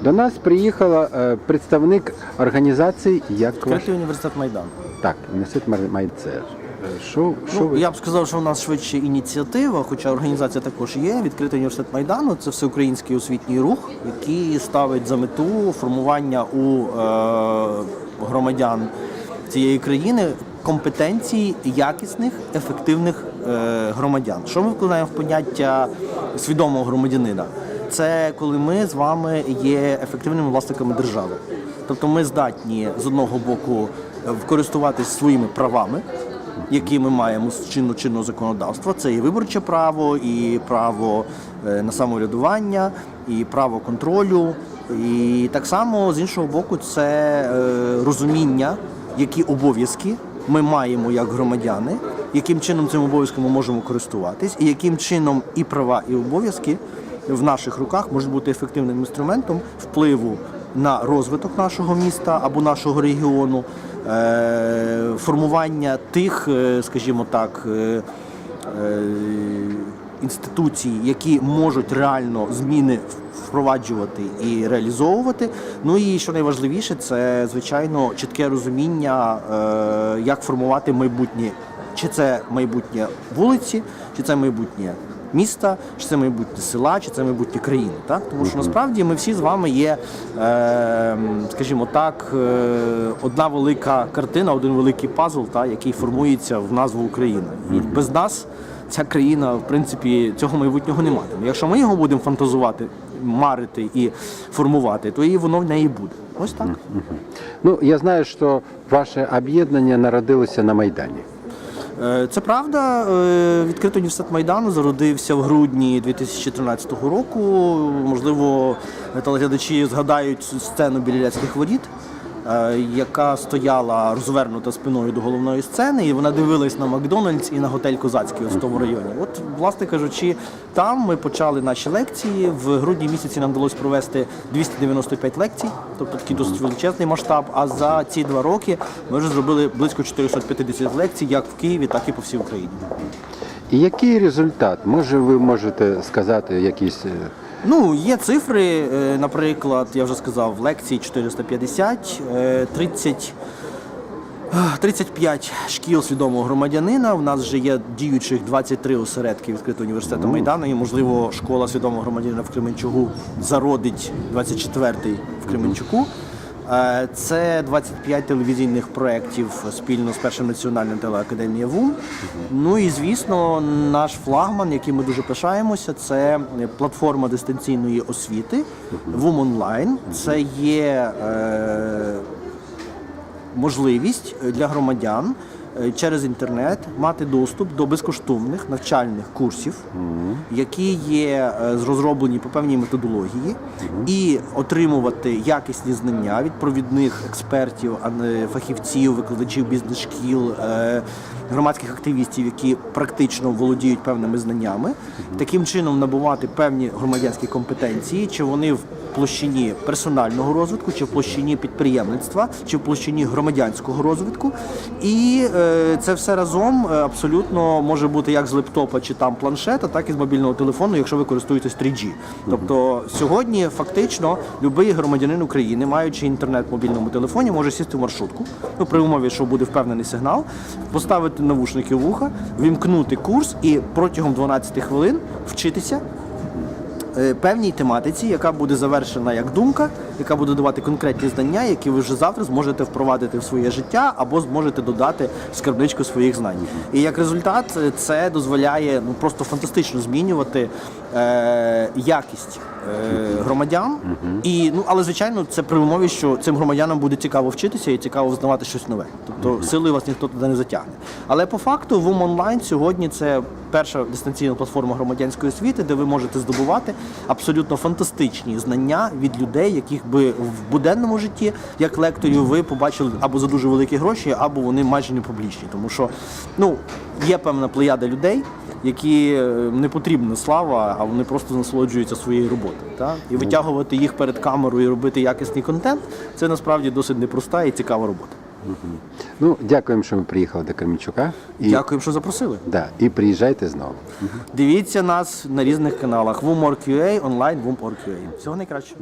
До нас приїхала е, представник організації як ваш? Відкритий університет Майдан. Так, університет Майце. Що, що Ну, ви? я б сказав, що у нас швидше ініціатива, хоча організація також є. Відкритий університет Майдану це всеукраїнський освітній рух, який ставить за мету формування у е, громадян цієї країни компетенцій якісних, ефективних е, громадян. Що ми вкладаємо в поняття свідомого громадянина? Це коли ми з вами є ефективними власниками держави. Тобто ми здатні з одного боку користуватись своїми правами, які ми маємо з чинно чинного законодавства. Це і виборче право, і право е, на самоврядування, і право контролю. І так само з іншого боку, це е, розуміння, які обов'язки ми маємо як громадяни, яким чином цим обов'язком ми можемо користуватись, і яким чином і права, і обов'язки в наших руках можуть бути ефективним інструментом впливу на розвиток нашого міста або нашого регіону, е, формування тих, е, скажімо так, е, інституцій, які можуть реально зміни впроваджувати і реалізовувати. Ну і що найважливіше, це звичайно чітке розуміння, як формувати майбутнє, чи це майбутнє вулиці, чи це майбутнє міста, чи це майбутнє села, чи це майбутнє країни. Так? Тому що насправді ми всі з вами є, е, скажімо так, е, одна велика картина, один великий пазл, та, який формується в назву Україна. І без нас ця країна, в принципі, цього майбутнього не матиме. Якщо ми його будемо фантазувати, марити і формувати, то і воно в неї буде. Ось так. Ну, я знаю, що ваше об'єднання народилося на Майдані. Е, Це правда. Е, Відкритий університет Майдану зародився в грудні 2013 року. Можливо, телеглядачі згадають сцену біля Ляцьких воріт, яка стояла розвернута спиною до головної сцени, і вона дивилась на Макдональдс і на готель Козацький в тому районі. От, власне кажучи, там ми почали наші лекції. В грудні місяці нам вдалося провести 295 лекцій, тобто такий досить величезний масштаб. А за ці два роки ми вже зробили близько 450 лекцій, як в Києві, так і по всій Україні. І який результат? Може, ви можете сказати якісь. Ну, є цифри, е, наприклад, я вже сказав, лекцій 450, е, 30, е, 35 шкіл свідомого громадянина. У нас вже є діючих 23 осередки відкритого університету Майдану. І, можливо, школа свідомого громадянина в Кременчугу зародить 24-й в Кременчуку. Е, Це 25 телевізійних проєктів спільно з першим національним телеакадемією ВУМ. Ну і звісно, наш флагман, яким ми дуже пишаємося, це платформа дистанційної освіти ВУМ онлайн. Це є е, можливість для громадян через інтернет мати доступ до безкоштовних навчальних курсів, які є е, розроблені по певній методології, і отримувати якісні знання від провідних експертів, фахівців, викладачів бізнес-шкіл, е, громадських активістів, які практично володіють певними знаннями, таким чином набувати певні громадянські компетенції, чи вони в площині персонального розвитку, чи в площині підприємництва, чи в площині громадянського розвитку. І е, це все разом е, абсолютно може бути як з лептопа чи там планшета, так і з мобільного телефону, якщо ви користуєтесь 3G. Тобто сьогодні фактично будь-який громадянин України, маючи інтернет в мобільному телефоні, може сісти в маршрутку, ну при умові, що буде впевнений сигнал, поставити навушники в вуха, вімкнути курс і протягом 12 хвилин вчитися е, певній тематиці, яка буде завершена як думка, яка буде давати конкретні знання, які ви вже завтра зможете впровадити в своє життя або зможете додати в скарбничку своїх знань. І як результат, е, це дозволяє ну просто фантастично змінювати е, якість е, громадян. І ну, але звичайно, це при умові, що цим громадянам буде цікаво вчитися і цікаво знавати щось нове. Тобто силою вас ніхто туди не затягне. Але по факту ВУМ онлайн сьогодні це перша дистанційна платформа громадянської освіти, де ви можете здобувати абсолютно фантастичні знання від людей, яких би в буденному житті, як лекторів, ви побачили або за дуже великі гроші, або вони майже не публічні. Тому що ну, є певна плеяда людей. Які е, не потрібна слава, а вони просто насолоджуються своєю роботою. Так? І витягувати їх перед камерою і робити якісний контент це насправді досить непроста і цікава робота. Ну, дякуємо, що ви приїхали до Кременчука. І, Дякую, що запросили. Да, і приїжджайте знову. Дивіться нас на різних каналах. WUM.org.ua, онлайн WUM.org.ua. Всього найкращого.